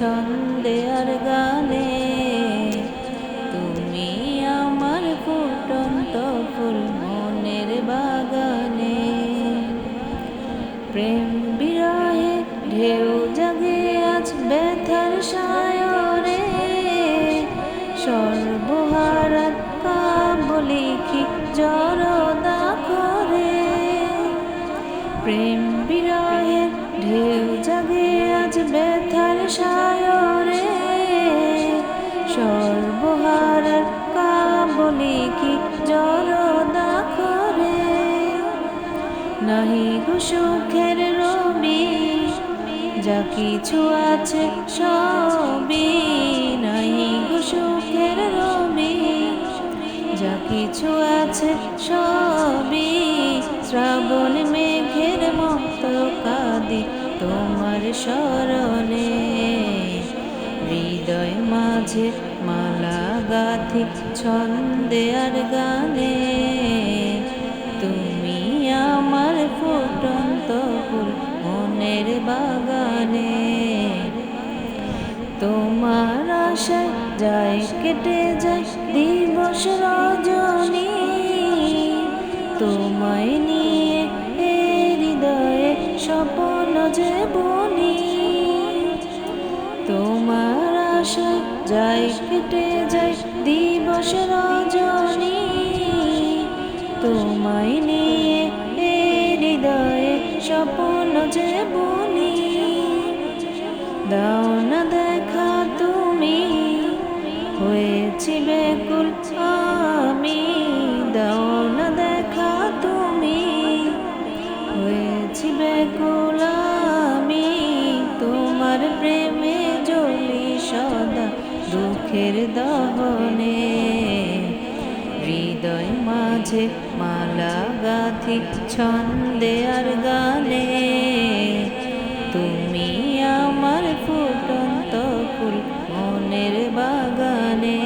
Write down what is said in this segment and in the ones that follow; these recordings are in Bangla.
ছন্দে আর গানে, তুমি আমার ফুটন্ত ফুল মনের বাগানে। প্রেম বিরহে ঢেউ জাগে আজ ব্যথার সায়রে সর্বহারাত কাবলিখি জরদা করে। প্রেম বিরহে ঢেউ জাগে আজ ব্যথার সায়রে গো সুখের রবি, যা কিছু আছে সবই নাহি গো সুখের রবি, যা কিছু আছে সবই শ্রাবণ মেঘের মতো কাঁদি তোমার স্মরণে হৃদয় মাঝে মালা গাথি, ছন্দে আর গানে যায়, কেটে যায় দিবস রজনী। তোমায় নিয়ে এ হৃদয়ে স্বপ্ন যে বনি। তোমার আশা যায়, কেটে যায় দিবস রজনী। তোমায় নিয়ে দুঃখের দহনে, হৃদয় মাঝে মালা গাথি ছন্দে আর গানে। তুমি আমার ফুটন্ত ফুল মনের বাগানে,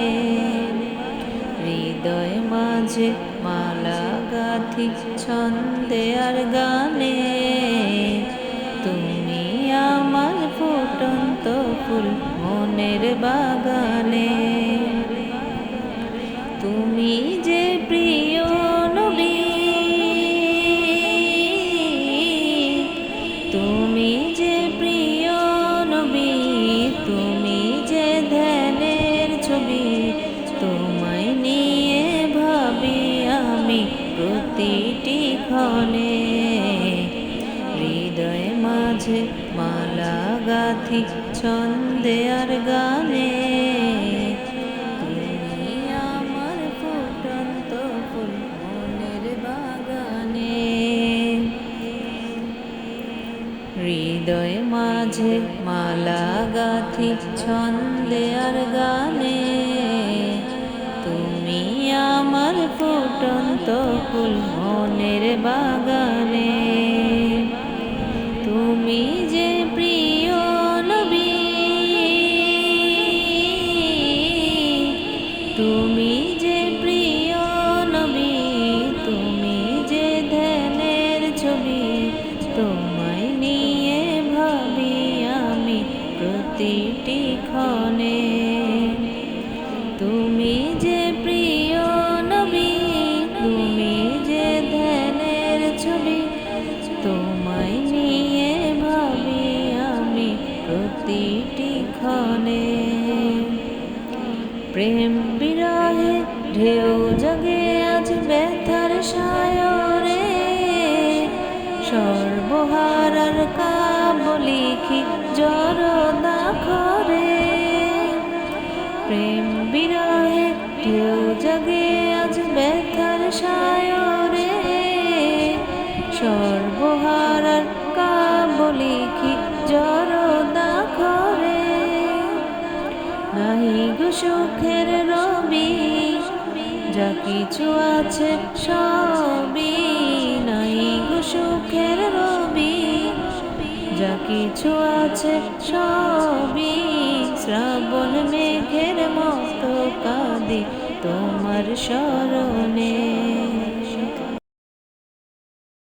হৃদয় মাঝে মালা গাথি ছন্দে আর গানে। তুমি আমার ফুটন্ত ফুল মনের বাগানে। তুমি যে প্রিয় নবী, তুমি যে প্রিয় নবী, তুমি যে ধ্যানের ছবি, তোমায় নিয়ে ভাবি আমি প্রতিটি ক্ষণে। হৃদয় মাঝে মালা গাথি ছন্দে আর গানে। আমার ফুটন্ত ফুল মনের বাগানে। হৃদয় মাঝে মালা গাথি ছন্দে আর গানে। তুমি আমার ফুটন্ত ফুল মনের বাগানে। এখানে প্রেম বিরহে ঢেউ জগে আজ ব্যথার সায়রে। সর্বহারার কাবলিখি জরদা খরে প্রেম বিরহে ঢেউ জগে আজ ব্যথার সায়রে। সর্বহারার কাবলিখি সুখের রবি, যা কিছু আছে সবই নাই গো সুখের রবি, যা কিছু আছে সবই শ্রাবণ মেঘের মতো কাঁদি তোমার স্মরণে।